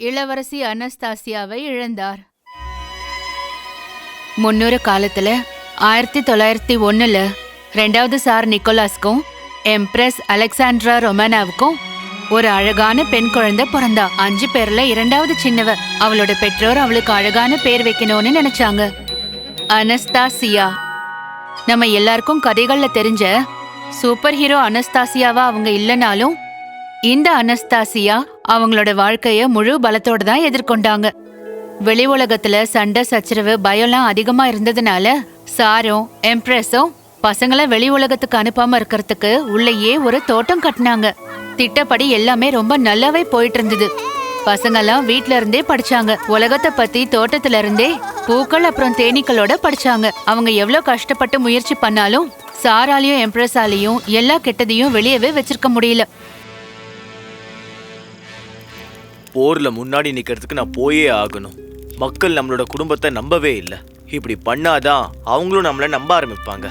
இளவரசி அனஸ்தாசியாவை இழந்தார். முன்னொரு காலத்துல ஆயிரத்தி தொள்ளாயிரத்தி ஒன்னுல ரெண்டாவது சார் நிக்கோலாஸ்க்கும் எம்ப்ரஸ் அலெக்சாண்ட்ரா ரொமானாவுக்கும் ஒரு அழகான பெண் குழந்தை பிறந்தா. அஞ்சு பேர்ல இரண்டாவது சின்னவ. அவளோட பெற்றோர் அவளுக்கு அழகான பேர் வைக்கணும்னு நினைச்சாங்க. அனஸ்தாசியா. நம்ம எல்லாருக்கும் கதைகள்ல தெரிஞ்ச சூப்பர் ஹீரோ அனஸ்தாசியாவா அவங்க இல்லைனாலும் இந்த அனஸ்தாசியா அவங்களோட வாழ்க்கைய முழு பலத்தோட தான் எதிர்கொண்டாங்க. வெளி உலகத்துல சண்டை சச்சரவு பயம்லாம் அதிகமா இருந்ததுனால சாரும் எம்ப்ரெஸும் பசங்கள வெளி உலகத்துக்கு அனுப்பாம இருக்கிறதுக்கு உள்ளேயே ஒரு தோட்டம் கட்டினாங்க. திட்டப்படி எல்லாமே ரொம்ப நல்லாவே போயிட்டு இருந்தது பசங்கெல்லாம் வீட்ல இருந்தே படிச்சாங்க. உலகத்தை பத்தி தோட்டத்துல இருந்தே பூக்கள் அப்புறம் தேனீக்களோட படிச்சாங்க. அவங்க எவ்வளவு கஷ்டப்பட்டு முயற்சி பண்ணாலும் சாராலையும் எம்ப்ரஸாலையும் எல்லா கெட்டதையும் வெளியவே வச்சிருக்க முடியல. போர்ல முன்னாடி நிக்கிறதுக்கு நான் போயே ஆகணும். மக்கள் நம்மளோட குடும்பத்தை நம்பவே இல்லை. இப்படி பண்ணாதான் அவங்களும் நம்மள நம்ப ஆரம்பிப்பாங்க.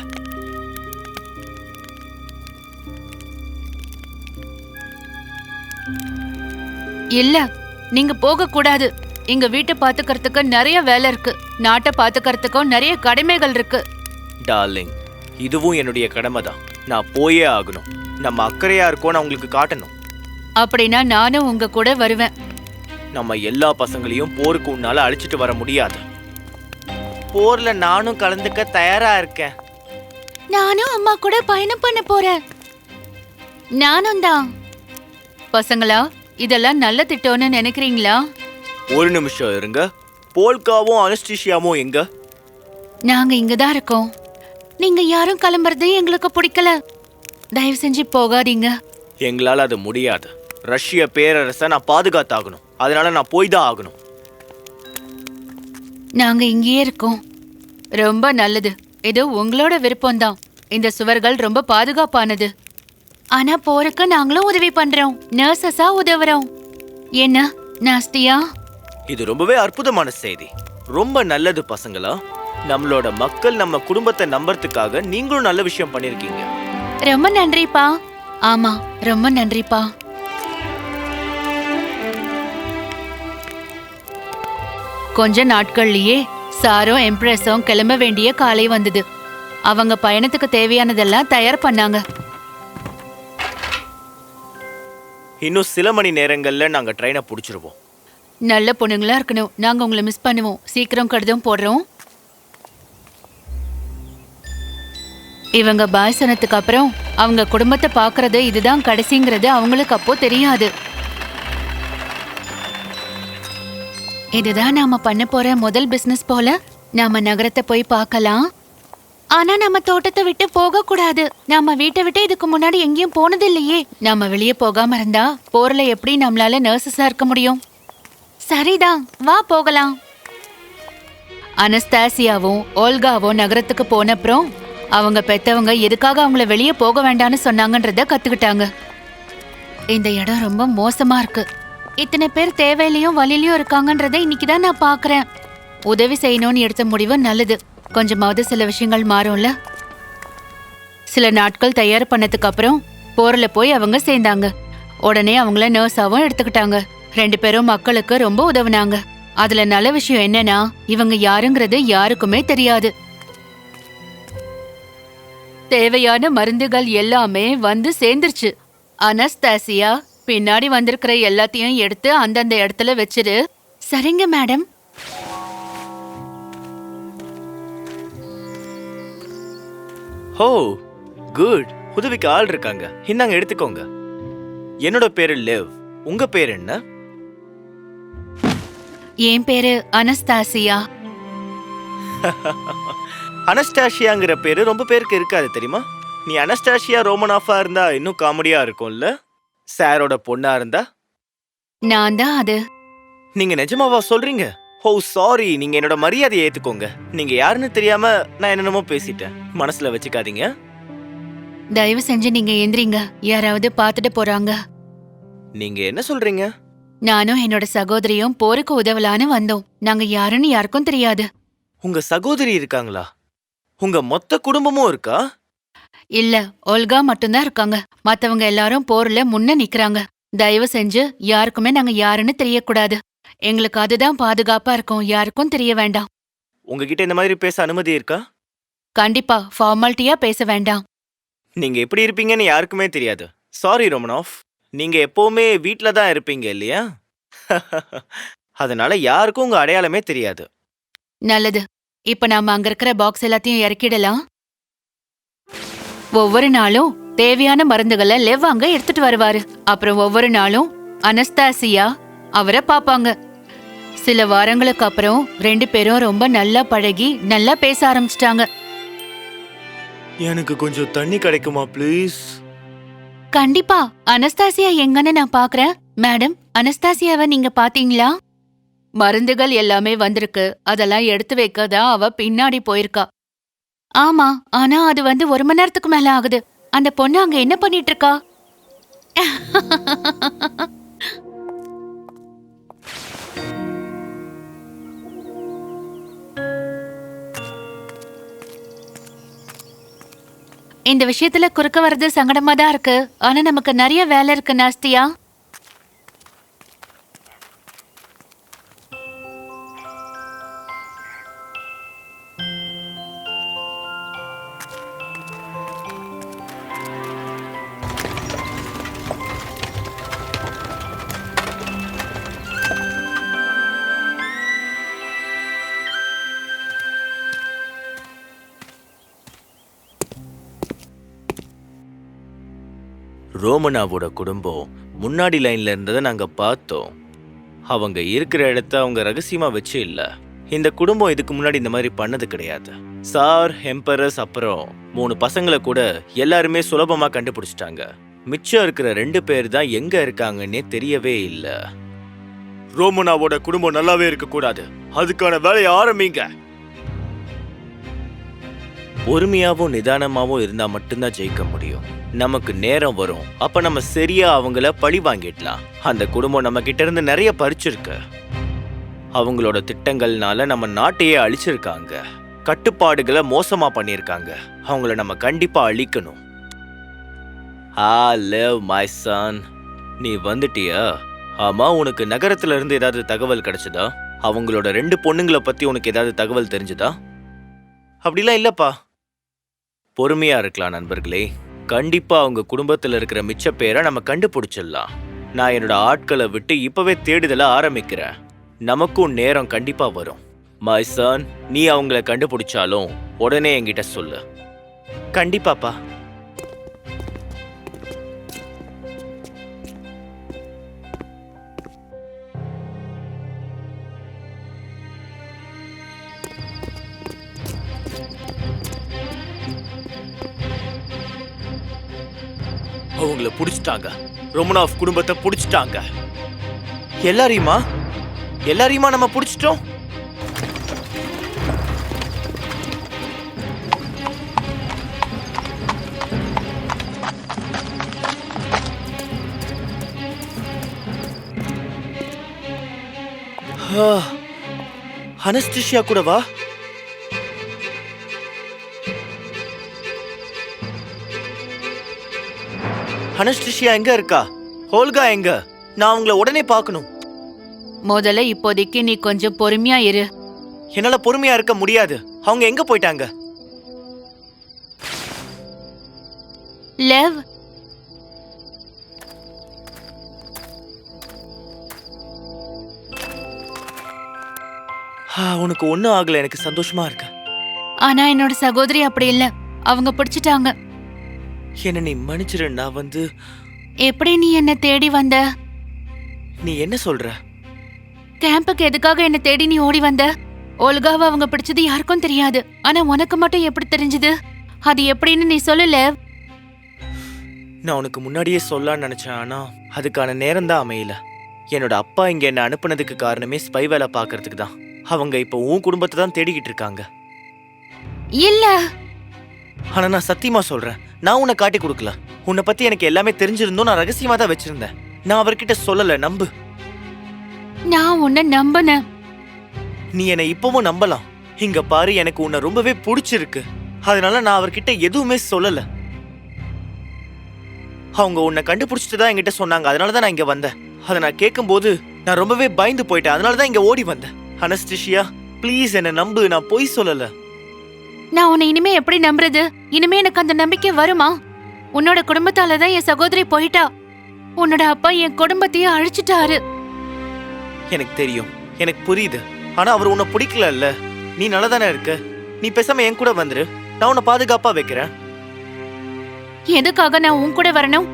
இல்ல நீங்க போக கூடாது. எங்க வீட்டை பாத்துக்கிறதுக்கு நிறைய வேலை இருக்கு. நாட்டை பாத்துக்கிறதுக்கும் நிறைய கடமைகள் இருக்கு. டார்லிங் இதுவும் என்னுடைய கடமை தான் நான் போயே ஆகணும். நம்ம அக்கறையா இருக்கோம்னு அவங்களுக்கு காட்டணும். அப்படின்னா நானும் உங்க கூட வருவேன். நம்ம எல்லா பசங்களையும் போருக்கு உன்னால அழிச்சிட்டு வர முடியாது. போர்ல நானும் கலந்துக்க தயாரா இருக்கேன். நானும் அம்மா கூட பயணம் பண்ண போறேன். நானும் தான். பசங்களா இதெல்லாம் நல்ல திட்டம்னு நினைக்கிறீங்களா? ஒரு நிமிஷம் இருங்க. போல்காவும் அனஸ்டிஷியாவும் எங்க? நாங்க இங்க தான் இருக்கோம். நீங்க யாரும் கிளம்புறது எங்களுக்கு பிடிக்கல. தயவு செஞ்சு போகாதீங்க. எங்களால அது முடியாது. ரஷ்ய பேரரசை நான் பாதுகாத்தாகணும். அதனால நான் போய் தான் ஆகணும். நாங்க இங்கேயே இருக்கோம். ரொம்ப நல்லது. இது உங்களோட விருப்பம்தான். இந்த சுவர்கள் ரொம்ப பாதுகாப்பானது. ஆனா போறக்கு நாங்களும் உதவி பண்றோம். நர்சஸா உதவுறோம். என்ன நாஸ்தியா? இது ரொம்பவே அற்புதமான செய்தி. ரொம்ப நல்லது பசங்களா. நம்மளோட மக்கள் நம்ம குடும்பத்தை நம்புறதுக்காக நீங்களும் நல்ல விஷயம் பண்ணிருக்கீங்க. ரொம்ப நன்றிப்பா. ஆமா ரொம்ப நன்றிப்பா. கொஞ்ச நாட்கள்லயே சாரும் எம்ப்ரஸும் கிளம்ப வேண்டிய காலை வந்தது. அவங்க பயணத்துக்கு தேவையானதெல்லாம் தயார் பண்ணாங்க. இன்னும் சில மணி நேரங்கள்ல நாங்க ட்ரெயினை பிடிச்சிருவோம். நல்ல பொண்ணுங்களா இருக்கணும். நாங்க உங்களை மிஸ் பண்ணுவோம். சீக்கிரம் கடிதம் போடுறோம். இவங்க பாய் சொன்னதுக்கு அப்புறம் அவங்க குடும்பத்தை பாக்குறது இதுதான் கடைசிங்கிறது அவங்களுக்கு அப்போ தெரியாது. இதுதான் நாம பண்ண போற முதல் பிசினஸ் போல. நாம நகரத்தை போய் பார்க்கலாம். ஆனா நம்ம தோட்டத்தை விட்டு போக கூடாது நம்ம வீட்டை விட்டு இதுக்கு முன்னாடி எங்கேயும் போனது இல்லையே. நம்ம வெளியே போகாம இருந்தா போர்ல எப்படி நம்மளால நர்சஸா இருக்க முடியும்? சரிதான் வா போகலாம். அனஸ்தாசியாவும் ஓல்காவும் நகரத்துக்கு போன அப்புறம் அவங்க பெத்தவங்க எதுக்காக அவங்கள வெளியே போக வேண்டாம்னு சொன்னாங்கன்றத கத்துக்கிட்டாங்க. இந்த இடம் ரொம்ப மோசமா இருக்கு. இத்தனை பேர் தேவையிலையும் வழியிலயும் இருக்காங்கன்றதை இன்னைக்கு தான் நான் பாக்குறேன் உதவி செய்யணும்னு எடுத்த முடிவு நல்லது. கொஞ்சமாவது சில விஷயங்கள் மாறும்ல? சில நாட்கள் தயார் பண்ணதுக்கு அப்புறம் போர்ல போய் அவங்க சேர்ந்தாங்க. உடனே அவங்கள நர்ஸாவும் எடுத்துக்கிட்டாங்க. ரெண்டு பேரும் மக்களுக்கு ரொம்ப உதவுனாங்க. அதுல நல்ல விஷயம் என்னன்னா இவங்க யாருங்கிறது யாருக்குமே தெரியாது. தேவையான மருந்துகள் எல்லாமே வந்து சேர்ந்துருச்சு. அனஸ்தாசியா பின்னாடி வந்திருக்கிற எல்லாத்தையும் எடுத்து அந்தந்த இடத்துல வச்சிரு. சரிங்க மேடம். ஹோ குட். உதவிக்கு ஆள் இருக்காங்க. இந்தாங்க எடுத்துக்கோங்க. என்னோட பேரு லிவ். உங்க பேர் என்ன? என் பேரு அனஸ்தாசியா. அனஸ்டாஷியாங்கிற பேரு ரொம்ப பேருக்கு இருக்காது தெரியுமா? நீ அனஸ்டாஷியா ரோமனாஃபா இருந்தா இன்னும் காமெடியா இருக்கும்ல? சாரோட பொண்ணா இருந்தா? நான் தான் அது. நீங்க நிஜமாவா சொல்றீங்க? ஓ சாரி நீங்க என்னோட மரியாதையை ஏத்துக்கோங்க. நீங்க யாருன்னு தெரியாம நான் என்னென்னமோ பேசிட்டேன். மனசுல வச்சுக்காதீங்க. தயவு செஞ்சு நீங்க எந்திரிங்க. யாராவது பார்த்துட்டு போறாங்க. நீங்க என்ன சொல்றீங்க? நானும் என்னோட சகோதரியும் போருக்கு உதவலான்னு வந்தோம். நாங்க யாருன்னு யாருக்கும் தெரியாது. உங்க சகோதரி இருக்காங்களா? உங்க மொத்த குடும்பமும் இருக்கா? இல்ல ஒல்கா மட்டும்தான் இருக்காங்க. மத்தவங்க எல்லாரும் போர்ல முன்ன நிக்கறாங்க. தயவு செஞ்சு யாருக்குமே நாங்க யாருன்னு தெரியக்கூடாது. எங்களுக்கு அதுதான் பாதுகாப்பா இருக்கும். யாருக்கும் தெரிய வேண்டாம். உங்ககிட்ட இந்த மாதிரி பேச அனுமதி இருக்கா? கண்டிப்பா ஃபார்மாலிட்டியா பேச வேண்டாம். நீங்க எப்படி இருப்பீங்கன்னு யாருக்குமே தெரியாது. சாரி ரொமனாஃப் நீங்க எப்பவுமே வீட்ல தான் இருப்பீங்க இல்லையா? அதனால யாருக்கும் உங்க அடையாளமே தெரியாது. நல்லது. இப்ப நாம அங்க இருக்கிற பாக்ஸ் எல்லாத்தையும் இறக்கிடலாம். ஒவ்வொரு நாளும் தேவையான மருந்துகளை லெவ் அங்க எடுத்துட்டு வருவாரு. அப்புறம் ஒவ்வொரு நாளும் அனஸ்தாசியா அவரை பாப்பாங்க சில வாரங்களுக்கு அப்புறம் ரெண்டு பேரும் ரொம்ப நல்லா பழகி நல்லா பேச ஆரம்பிச்சிட்டாங்க. எனக்கு கொஞ்சம் தண்ணி கிடைக்குமா ப்ளீஸ்? கண்டிப்பா. அனஸ்தாசியா எங்கன்னு நான் பாக்குறேன். மேடம் அனஸ்தாசியாவை நீங்க பாத்தீங்களா? மருந்துகள் எல்லாமே வந்திருக்கு. அதெல்லாம் எடுத்து வைக்க தான் அவ பின்னாடி போயிருக்கா. ஆமா ஆனா அது வந்து ஒரு மணி நேரத்துக்கு மேல ஆகுது. அந்த பொண்ணு அங்க என்ன பண்ணிட்டு இருக்கா இந்த விஷயத்துல குறுக்க வர்றது சங்கடமா தான் இருக்கு. ஆனா நமக்கு நிறைய வேலை இருக்கு நாஸ்தியா. ரோமனாவோட குடும்பம் முன்னாடி லைன்ல இருந்ததை நாங்க பார்த்தோம். அவங்க இருக்கிற இடத்த அவங்க ரகசியமா வச்சு இல்ல. இந்த குடும்பம் இதுக்கு முன்னாடி இந்த மாதிரி பண்ணது கிடையாது. சார் ஹெம்பரஸ் அப்புறம் மூணு பசங்களை கூட எல்லாருமே சுலபமா கண்டுபிடிச்சிட்டாங்க. மிச்சம் இருக்கிற ரெண்டு பேர் தான் எங்க இருக்காங்கன்னே தெரியவே இல்ல. ரோமனாவோட குடும்பம் நல்லாவே இருக்க கூடாது அதுக்கான வேலையை ஆரம்பிங்க. பொறுமையாவும் நிதானமாவும் இருந்தா மட்டும்தான் ஜெயிக்க முடியும். நமக்கு நேரம் வரும். அப்ப நம்ம சரியா அவங்கள பழி வாங்கிடலாம். அந்த குடும்பம் நம்ம கிட்ட இருந்து நிறைய பறிச்சிருக்கு. அவங்களோட திட்டங்கள்னால நம்ம நாட்டையே அழிச்சிருக்காங்க. கட்டுப்பாடுகளை மோசமா பண்ணியிருக்காங்க. அவங்கள நம்ம கண்டிப்பா அழிக்கணும். ஆ லிவ் மை சன் நீ வந்துட்டியா? ஆமா உனக்கு நகரத்துல இருந்து ஏதாவது தகவல் கிடைச்சதா? அவங்களோட ரெண்டு பொண்ணுங்களை பத்தி உனக்கு ஏதாவது தகவல் தெரிஞ்சதா? அப்படிலாம் இல்லப்பா. பொறுமையா இருக்கலாம் நண்பர்களே. கண்டிப்பா அவங்க குடும்பத்துல இருக்கிற மிச்ச பேரை நம்ம கண்டுபிடிச்சிடலாம். நான் என்னோட ஆட்களை விட்டு இப்பவே தேடுதல ஆரம்பிக்கிறேன். நமக்கும் நேரம் கண்டிப்பா வரும். மை சன் நீ அவங்கள கண்டுபிடிச்சாலும் உடனே என்கிட்ட சொல்லு. கண்டிப்பாப்பா. அவங்கள புடிச்சிட்டாங்க. ரொமனாஃப் குடும்பத்தை புடிச்சிட்டாங்க. எல்லாரையுமா? எல்லாரையுமா நம்ம புடிச்சிட்டோம்? அனஸ்டிஷியா கூடவா? அனஸ்டிஷியா எங்க இருக்கா? ஹோல்கா எங்க? நான் அவங்கள உடனே பார்க்கணும். முதல்ல இப்போதைக்கு நீ கொஞ்சம் பொறுமையா இரு. என்னால பொறுமையா இருக்க முடியாது. அவங்க எங்க போயிட்டாங்க? லெவ். ஆ, உனக்கு ஒண்ணும் ஆகல. எனக்கு சந்தோஷமா இருக்கு. ஆனா என்னோட சகோதரி அப்படி இல்ல. அவங்க பிடிச்சிட்டாங்க. என்ன நீ மன்னிச்சிரு நான் வந்து எப்படி நீ என்ன தேடி வந்த? நீ என்ன சொல்ற? கேம்புக்கு எதுக்காக என்ன தேடி நீ ஓடி வந்த? ஒல்காவை அவங்க பிடிச்சது யாருக்கும் தெரியாது. ஆனா உனக்கு மட்டும் எப்படி தெரிஞ்சது? அது எப்படின்னு நீ சொல்லல? நான் உனக்கு முன்னாடியே சொல்லலாம்னு நினைச்சேன் ஆனா அதுக்கான நேரம் தான் அமையல. என்னோட அப்பா இங்க என்ன அனுப்புனதுக்கு காரணமே ஸ்பை வேலை பார்க்கறதுக்கு தான். அவங்க இப்போ உன் குடும்பத்தை தான் தேடிக்கிட்டு இருக்காங்க. இல்ல. ஆனா நான் சத்தியமா சொல்றேன். நான் உன்னை காட்டி கொடுக்கல. உன்னை பத்தி எனக்கு எல்லாமே தெரிஞ்சிருந்தோம் நான் ரகசியமா தான் வச்சிருந்தேன். நான் அவர்கிட்ட சொல்லல நம்பு. நான் உன்னை நம்பினேன் நீ என்னை இப்பவும் நம்பலாம். இங்க பாரு எனக்கு உன்னை ரொம்பவே பிடிச்சிருக்கு. அதனால நான் அவர்கிட்ட எதுவுமே சொல்லல. அவங்க உன்னை கண்டுபிடிச்சிட்டு தான் என்கிட்ட சொன்னாங்க. அதனால தான் நான் இங்க வந்தேன். அதை நான் கேட்கும்போது நான் ரொம்பவே பயந்து போயிட்டேன். அதனால தான் இங்க ஓடி வந்தேன். அனஸ்டிஷியா ப்ளீஸ் என்ன நம்பு. நான் பொய் சொல்லல. நான் உன்னை இனிமே எப்படி நம்புறது? இனிமே எனக்கு அந்த நம்பிக்கை வருமா? உன்னோட குடும்பத்தால தான் என் சகோதரி போயிட்டா. உன்னோட அப்பா என் குடும்பத்தையே அழிச்சிட்டாரு. எனக்கு தெரியும். எனக்கு புரியுது. ஆனா அவர் உன்னை பிடிக்கலல்ல. நீ நல்லா தானே இருக்க? நீ பேசாம என் கூட வந்துரு. நான் உன்னை பாதுகாப்பா வைக்கிறேன். எதுக்காக நான் உன் கூட வரணும்?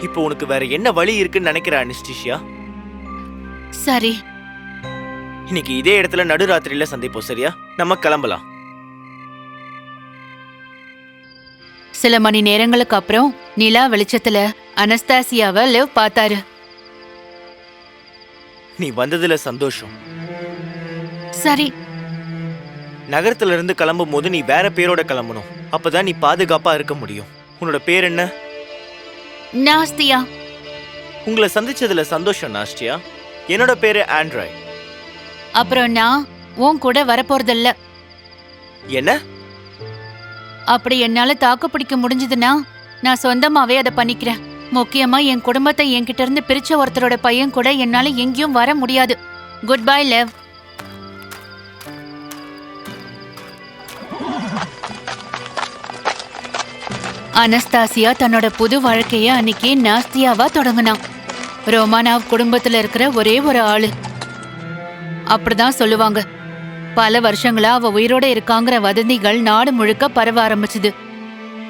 இப்போ உனக்கு வேற என்ன வழி இருக்குன்னு நினைக்கிற அனிஸ்டிஷியா சரி. இன்னைக்கு இதே இடத்துல நடுராத்திரியில சந்திப்போம் சரியா? நம்ம கிளம்பலாம். சில மணி நேரங்களுக்கு அப்புறம் நிலா வெளிச்சத்துல அனஸ்தாசியாவை லிவ் பார்த்தாரு. நீ வந்ததுல சந்தோஷம். சரி. நகரத்துல இருந்து கிளம்பும் போது நீ வேற பேரோட கிளம்பணும். அப்பதான் நீ பாதுகாப்பா இருக்க முடியும். உன்னோட பேர் என்ன? நாஸ்தியா. உங்களை சந்திச்சதுல சந்தோஷம் நாஸ்டியா என்னோட பேரு ஆண்ட்ராய்ட் அப்புறம் நான் உன் கூட வரப்போறதில்ல. என்ன? அப்படி என்னால தாக்கு பிடிக்க முடிஞ்சதுன்னா நான் சொந்தமாவே அதை பண்ணிக்கிறேன். முக்கியமா என் குடும்பத்தை என்கிட்ட இருந்து பிரிச்ச ஒருத்தரோட பையன் கூட என்னால எங்கேயும் வர முடியாது. Good bye love. அனஸ்தாசியா தன்னோட புது வாழ்க்கைய அன்னைக்கு நாஸ்தியாவா தொடங்கினான். ரோமானாவ் குடும்பத்துல இருக்கிற ஒரே ஒரு ஆளு. அப்படிதான் சொல்லுவாங்க. பல வருஷங்களா அவ உயிரோட இருக்காங்கிற வதந்திகள் நாடு முழுக்க பரவ ஆரம்பிச்சுது.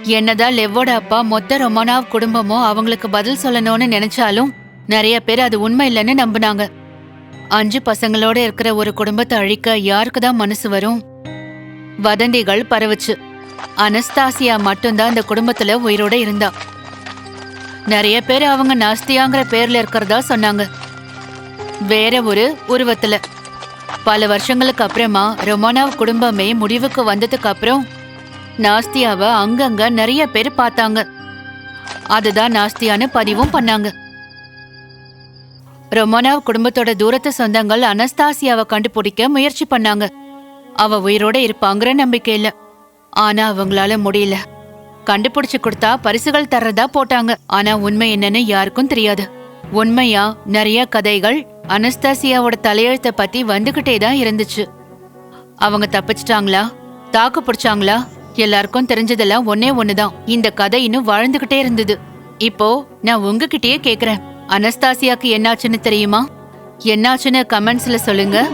என்னதான் லெவ்வோட அப்பா மொத்த ரொமானாவ் குடும்பமோ அவங்களுக்கு பதில் சொல்லணும்னு நினைச்சாலும் நிறைய பேர் அது உண்மை இல்லைன்னு நம்பினாங்க. அஞ்சு பசங்களோட இருக்கிற ஒரு குடும்பத்தை அழிக்க யாருக்கு தான் மனசு வரும்? வதந்திகள் பரவுச்சு. அனஸ்தாசியா மட்டும்தான் அந்த குடும்பத்துல உயிரோட இருந்தா. நிறைய பேர் அவங்க நாஸ்தியாங்கிற பேர்ல இருக்கிறதா சொன்னாங்க. வேற ஒரு உருவத்துல. பல வருஷங்களுக்கு அப்புறமா ரொமானாவ் குடும்பமே முடிவுக்கு வந்ததுக்கு அப்புறம் நாஸ்தியாவை அங்கங்க நிறைய பேர் பார்த்தாங்க. அதுதான் நாஸ்தியான்னு பதிவும் பண்ணாங்க. ரொமானாவ் குடும்பத்தோட தூரத்து சொந்தங்கள் அனஸ்தாசியாவை கண்டுபிடிக்க முயற்சி பண்ணாங்க. அவ உயிரோட இருப்பாங்கிற நம்பிக்கை இல்ல. ஆனா அவங்களால முடியல. கண்டுபிடிச்சு கொடுத்தா பரிசுகள் தர்றதா போட்டாங்க. ஆனா உண்மை என்னன்னு யாருக்கும் தெரியாது. உண்மையா நிறைய கதைகள் அனஸ்தாசியாவோட தலையெழுத்தை பத்தி வந்துகிட்டே தான் இருந்துச்சு. அவங்க தப்பிச்சிட்டாங்களா? தாக்கு பிடிச்சாங்களா? எல்லாருக்கும் தெரிஞ்சதெல்லாம் ஒன்னே ஒண்ணுதான். இந்த கதை இன்னும் வாழ்ந்துகிட்டே இருந்தது. இப்போ நான் உங்ககிட்டயே கேக்குறேன். அனஸ்தாசியாக்கு என்னாச்சுன்னு தெரியுமா? என்னாச்சுன்னு கமெண்ட்ஸ்ல சொல்லுங்க.